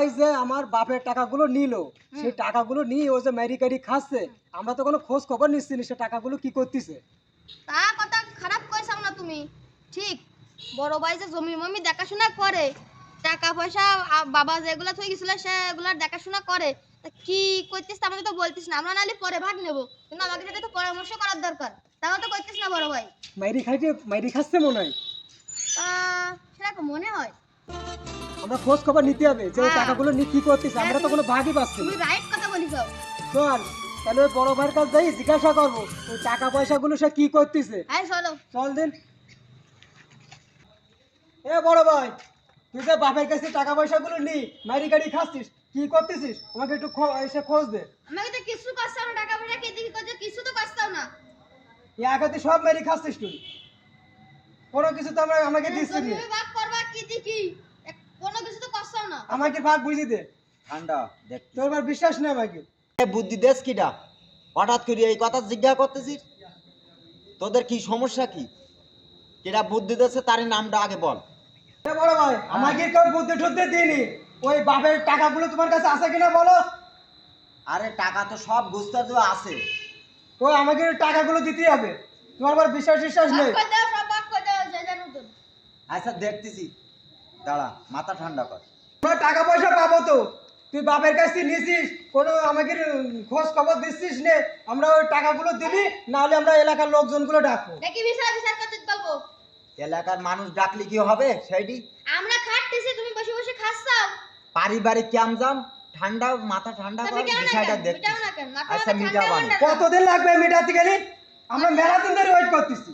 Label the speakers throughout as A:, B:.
A: ভাই যে আমার বাপের টাকাগুলো নিল। সেই টাকাগুলো নিয়ে ও যে মেরি কারি খাচ্ছে আমরা তো কোনো খোঁজ খবর নিচ্ছি না সে টাকাগুলো কি করতেছে?
B: তা কথা খারাপ কইছাও না তুমি। ঠিক বড় ভাই যে জমি মমি দেখাশোনা করে টাকা পয়সা আ- বাবা যেগুলা থই গেছিল সেগুলার দেখাশোনা করে তা কি করতিস তা আমাকে তো বলতিস না আমরা নাহলে পরে ভাগ নেব। কিন্তু আমাকে সাথে তো পরামর্শ করার দরকার তাও তো করতিস না বড় ভাই।
A: মাইরি খাইতে মাইরি খাচ্ছে মনে হয়?
B: তা সেটা মনে হয়।
A: আমরা খোঁজ খবর নিতে হবে যে ওই
B: হ্যাঁ।
A: টাকাগুলো নিয়ে কি করতেছে আমরা তো কোনো ভাগই পাচ্ছি
B: তুমি
A: না
B: রাইট কথা বলিস
A: চল তাহলে ওই বড় ভাইয়ের কাছে যাই জিজ্ঞাসা করব ওই টাকা পয়সাগুলো সে কি করতেছে?
B: হ্যাঁ চলো
A: চল দিন। এ বড় ভাই তুই যে বাপের কাছে টাকা পয়সাগুলো নি মাইরি গাড়ি খাচ্ছিস কি করতেছিস? আমাকে একটু খো- এসে খোঁজ দে।
B: আমাকে তো কিছু করছাও না টাকা পয়সা কে দিকে করছে কিছু তো করছাও না।
A: এই একাতে সব মেরি খাচ্ছিস তুই। কোনো কিছু তো আমরা আমাকে দিচ্ছিস
B: তুমি
A: না।
B: ভাগ করবা কি দিকি এক- কোনো কিছু তো করছাও না
A: আমাকে ভাগ বুঝি দে।
C: ঠান্ডা দেখ
A: তোর এবার বিশ্বাস নেই আমাকে।
C: এ বুদ্ধি দেশ কিটা হঠাৎ করে এই কথা জিজ্ঞাসা করতেছিস? তোদের কি সমস্যা কি? কেটা বুদ্ধি দেছে তারই নামটা আগে বল।
A: এ বড় ভাই আমাকে কেউ বুদ্ধি ঠুদ্ধি দিনি ওই বাপের টাকাগুলো তোমার কাছে আছে কিনা বলো?
C: আরে টাকা তো সব গুস্তা তো আছে।
A: ওই আমাকে টাকাগুলো দিতেই হবে। তোমার আবার বিশ্বাস বিশ্বাস নেই।
C: আচ্ছা দেখতেছি। দাঁড়া মাথা ঠান্ডা কর।
A: আমরা টাকা পয়সা পাবো তো। তুই বাপের কাছ থেকে নিয়েছিস কোনো আমাকে খোঁজ খবর দিচ্ছিস নে আমরা ওই টাকাগুলো দিবি নাহলে আমরা এলাকার লোকজনগুলো ডাকবো।
B: দেখি বিচার বিচার করতে বলব।
C: এলাকার মানুষ ডাকলে কি হবে সেইটি
B: আমরা খাটতেছি তুমি বসে বসে খাচ্ছাও
C: পারিবারিক ক্যামজাম ঠান্ডা মাথা ঠান্ডা
B: তা
C: কর বিষয়টা?
B: মাথা
C: আচ্ছা আমি
A: কতদিন লাগবে মেটাতে গেলে? আমরা মেলা দিন ধরে ওয়েট করতেছি।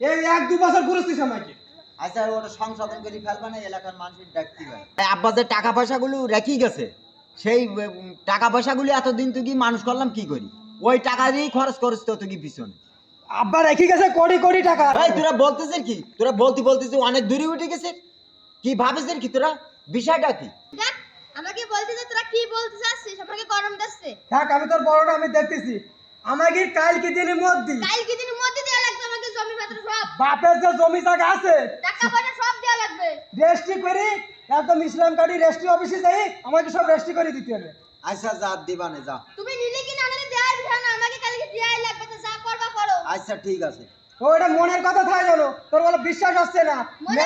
A: এই এক দু বছর ঘুরছিস আমাকে।
C: আচ্ছা ওটা সংশোধন করে ফেলবা না এলাকার মানুষের ডাকতে হবে আব্বা যে টাকা পয়সাগুলো রেখে গেছে। সেই টাকা পয়সাগুলো এতদিন তুই কি মানুষ করলাম কি করি? ওই টাকা দিয়েই খরচ করিস তো তুই কি পিছনে?
A: আব্বা রেখে গেছে কোটি কোটি টাকা।
C: ভাই তোরা বলতেছিস কি? তোরা বলতে বলতেছিস অনেক দূরে উঠে গেছিস কি ভাবিস কি তোরা? বিষয়টা কি?
B: দেখ আমাকে বলতে যে তোরা কি বলতে চাচ্ছিস? আমাকে গরম দিচ্ছে
A: থাক আমি তোর বড়টা আমি দেখতেছি। আমাকে কালকে দিনের মধ্যে
B: কাল কি দিনের মধ্যে দেওয়া লাগবে আমাকে জমি পাত্র সব
A: বাপের যে জমি জায়গা আছে
B: টাকা পয়সা সব দেওয়া লাগবে।
A: রেস্ট্রি করে একদম ইসলাম কার্ডি রেস্ট্রি অফিসে যাই আমাকে সব রেস্ট্রি করে দিতে হবে।
C: আচ্ছা যা দিবানে যা।
B: তুমি নিলে কি না নিলে দেওয়ার বিষয় না আমাকে কালকে দেওয়াই লাগবে তো যা করবা করো।
C: আচ্ছা ঠিক আছে।
A: ও এটা মনের কথা থাকে জানো তোর বলে বিশ্বাস হচ্ছে না। মেলা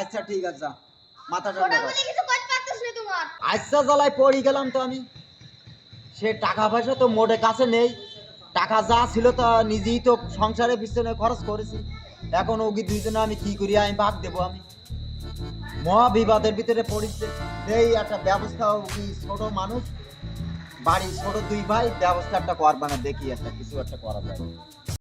C: আচ্ছা ঠিক আছে যা। মাথা ঠান্ডা কর।
B: কিছু করতে পারতেছ না তোমার।
C: আচ্ছা জ্বালায় পড়ি গেলাম তো আমি। সে টাকা পয়সা তো মোটে কাছে নেই। টাকা যা ছিল তা নিজেই তো সংসারের পিছনে খরচ করেছি। এখন ওগি দুইজনে আমি কি করি? আমি ভাগ দেবো আমি। মহা বিবাদের ভিতরে পড়েছে, এই একটা ব্যবস্থা ওগি ছোট মানুষ বাড়ি ছোট দুই ভাই ব্যবস্থা একটা করবা না দেখি একটা কিছু একটা করা যায়।